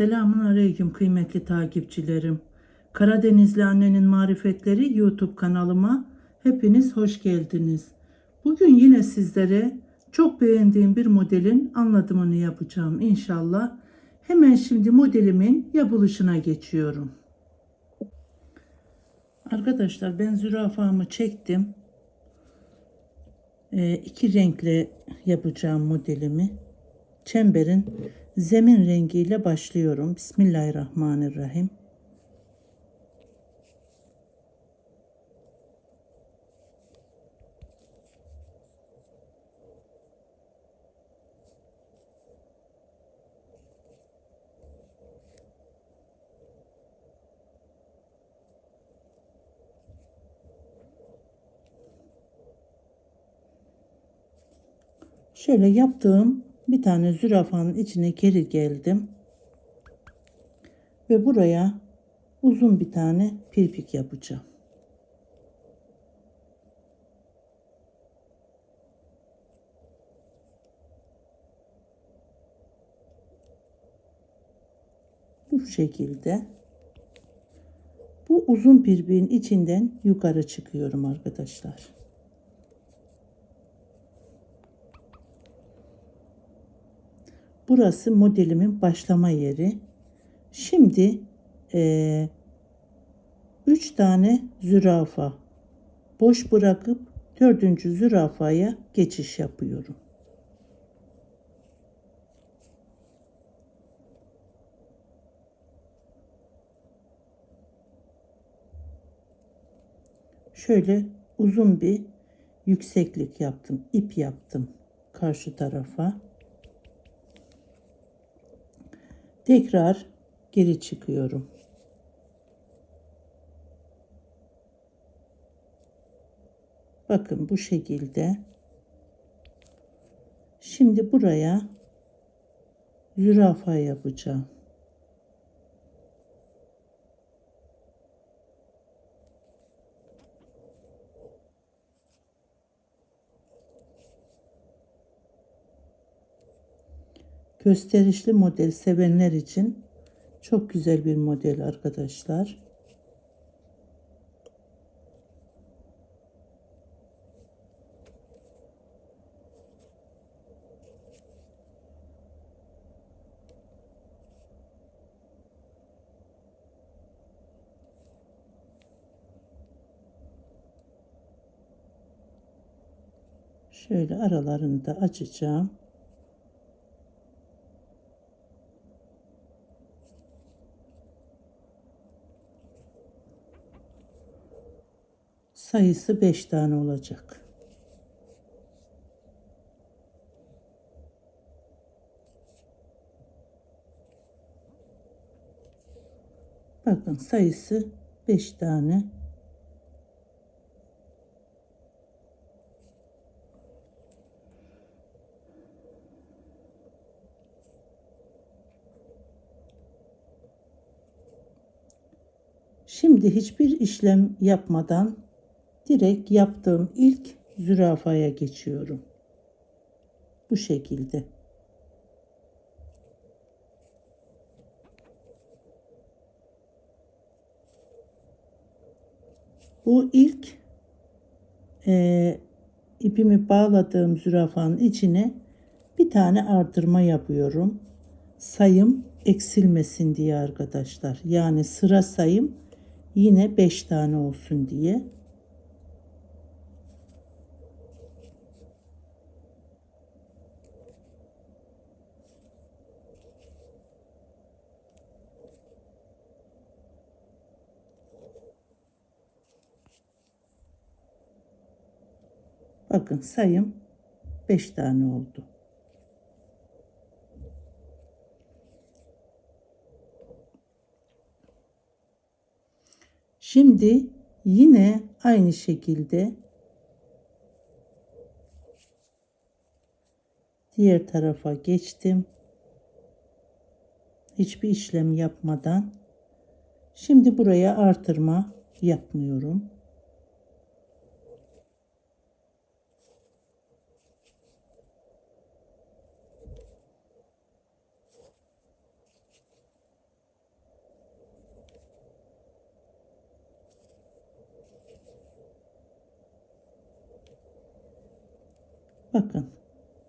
Selamun Aleyküm kıymetli takipçilerim. Karadenizli Annenin Marifetleri YouTube kanalıma hepiniz hoş geldiniz. Bugün yine sizlere çok beğendiğim bir modelin anlatımını yapacağım inşallah. Hemen şimdi modelimin yapılışına geçiyorum. Arkadaşlar ben zürafamı çektim. Ee, iki renkle yapacağım modelimi. Çemberin zemin rengiyle başlıyorum. Bismillahirrahmanirrahim. Şöyle yaptığım bir tane zürafanın içine geri geldim. Ve buraya uzun bir tane pirpik yapacağım. Bu şekilde. Bu uzun pirpiğin içinden yukarı çıkıyorum arkadaşlar. Burası modelimin başlama yeri. Şimdi e, üç tane zürafa boş bırakıp dördüncü zürafaya geçiş yapıyorum. Şöyle uzun bir yükseklik yaptım. ip yaptım karşı tarafa. Tekrar geri çıkıyorum. Bakın bu şekilde. Şimdi buraya zürafa yapacağım. Gösterişli model sevenler için çok güzel bir model arkadaşlar. Şöyle aralarını da açacağım. Sayısı 5 tane olacak. Bakın sayısı 5 tane. Şimdi hiçbir işlem yapmadan direkt yaptığım ilk zürafaya geçiyorum. Bu şekilde. Bu ilk e, ipimi bağladığım zürafanın içine bir tane artırma yapıyorum. Sayım eksilmesin diye arkadaşlar. Yani sıra sayım yine 5 tane olsun diye. Bakın sayım 5 tane oldu. Şimdi yine aynı şekilde diğer tarafa geçtim. Hiçbir işlem yapmadan şimdi buraya artırma yapmıyorum. Bakın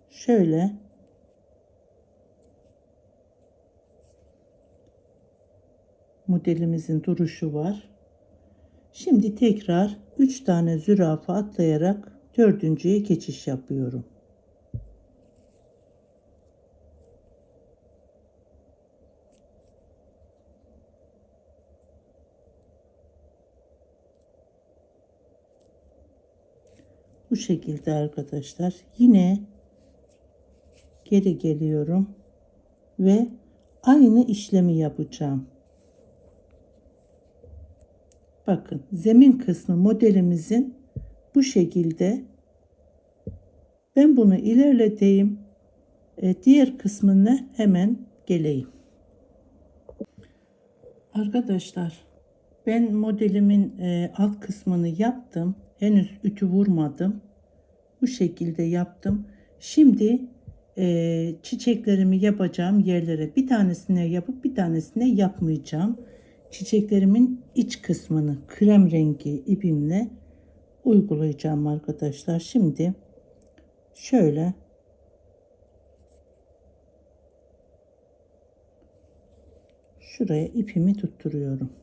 şöyle modelimizin duruşu var. Şimdi tekrar 3 tane zürafa atlayarak dördüncüye geçiş yapıyorum. Bu şekilde arkadaşlar. Yine geri geliyorum ve aynı işlemi yapacağım. Bakın zemin kısmı modelimizin bu şekilde. Ben bunu ilerleteyim. E, diğer kısmına hemen geleyim. Arkadaşlar ben modelimin e, alt kısmını yaptım. Henüz ütü vurmadım. Bu şekilde yaptım. Şimdi e, çiçeklerimi yapacağım yerlere bir tanesine yapıp bir tanesine yapmayacağım. Çiçeklerimin iç kısmını krem rengi ipimle uygulayacağım arkadaşlar. Şimdi şöyle şuraya ipimi tutturuyorum.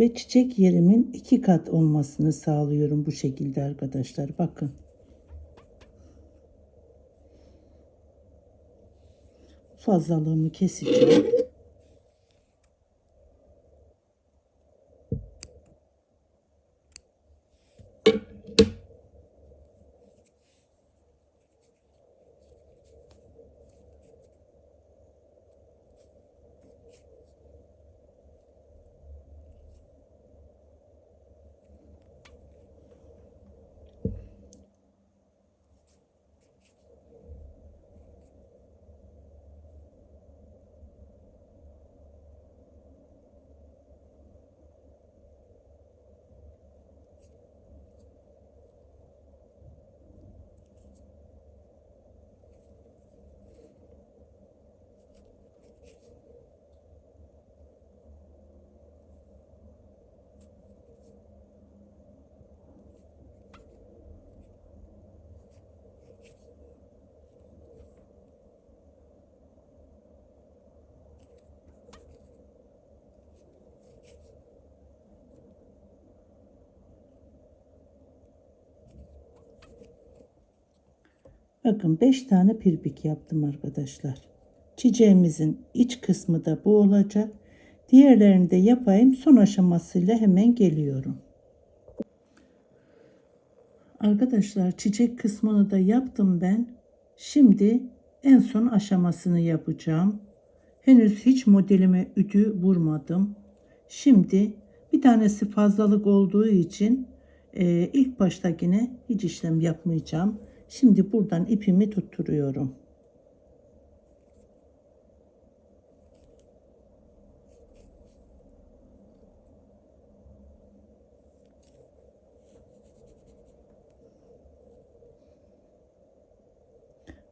Ve çiçek yerimin iki kat olmasını sağlıyorum bu şekilde arkadaşlar. Bakın. Fazlalığımı keseceğim. Bakın 5 tane pirbik yaptım arkadaşlar. Çiçeğimizin iç kısmı da bu olacak. Diğerlerini de yapayım. Son aşamasıyla hemen geliyorum. Arkadaşlar çiçek kısmını da yaptım ben. Şimdi en son aşamasını yapacağım. Henüz hiç modelime ütü vurmadım. Şimdi bir tanesi fazlalık olduğu için e, ilk baştakine hiç işlem yapmayacağım. Şimdi buradan ipimi tutturuyorum.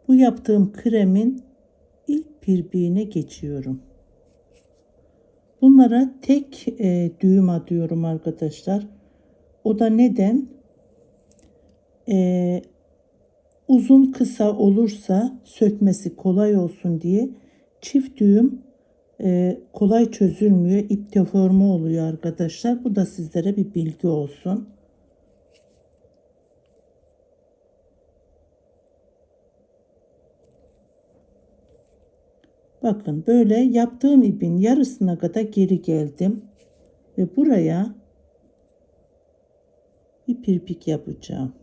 Bu yaptığım kremin ilk pirbiğine geçiyorum. Bunlara tek e, düğüm atıyorum arkadaşlar. O da neden? E, uzun kısa olursa sökmesi kolay olsun diye çift düğüm e, kolay çözülmüyor. İp deformu oluyor arkadaşlar. Bu da sizlere bir bilgi olsun. Bakın böyle yaptığım ipin yarısına kadar geri geldim. Ve buraya bir pirpik yapacağım.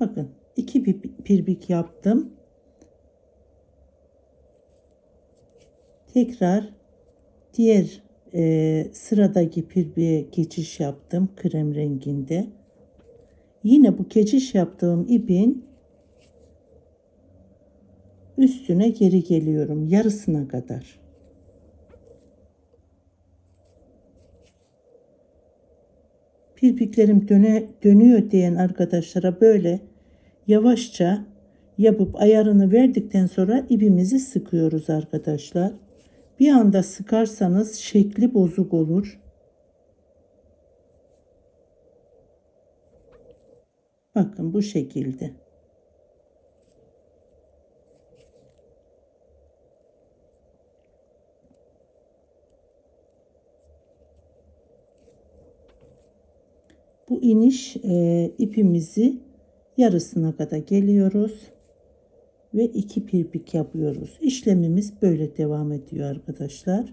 Bakın iki pirbik yaptım. Tekrar diğer e, sıradaki pirbiğe geçiş yaptım krem renginde. Yine bu geçiş yaptığım ipin üstüne geri geliyorum yarısına kadar. Pirpiklerim döne, dönüyor diyen arkadaşlara böyle yavaşça yapıp ayarını verdikten sonra ipimizi sıkıyoruz arkadaşlar. Bir anda sıkarsanız şekli bozuk olur. Bakın bu şekilde. Bu iniş e, ipimizi yarısına kadar geliyoruz ve iki pirpik yapıyoruz. İşlemimiz böyle devam ediyor arkadaşlar.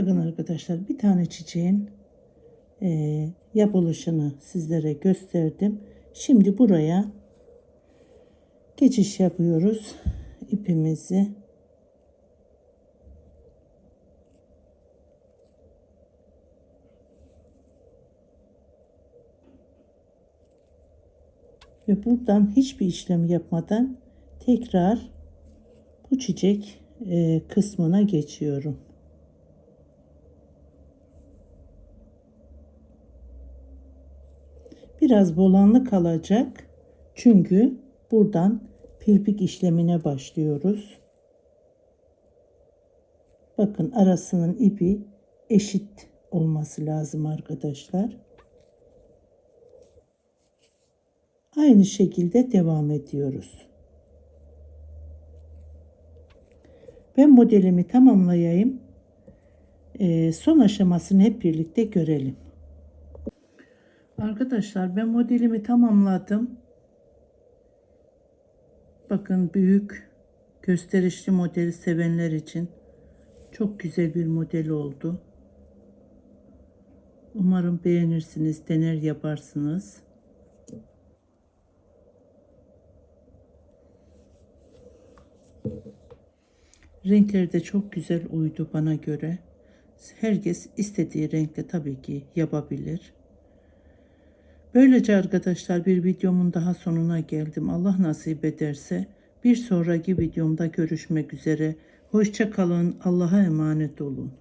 Bakın arkadaşlar bir tane çiçeğin e, yapılışını sizlere gösterdim. Şimdi buraya geçiş yapıyoruz ipimizi. Ve buradan hiçbir işlem yapmadan tekrar bu çiçek e, kısmına geçiyorum. Biraz bolanlı kalacak. Çünkü buradan pirpik işlemine başlıyoruz. Bakın arasının ipi eşit olması lazım arkadaşlar. Aynı şekilde devam ediyoruz. Ben modelimi tamamlayayım. Ee, son aşamasını hep birlikte görelim. Arkadaşlar ben modelimi tamamladım. Bakın büyük gösterişli modeli sevenler için çok güzel bir model oldu. Umarım beğenirsiniz, dener yaparsınız. Renkleri de çok güzel uydu bana göre. Herkes istediği renkte tabii ki yapabilir. Böylece arkadaşlar bir videomun daha sonuna geldim. Allah nasip ederse bir sonraki videomda görüşmek üzere. Hoşça kalın. Allah'a emanet olun.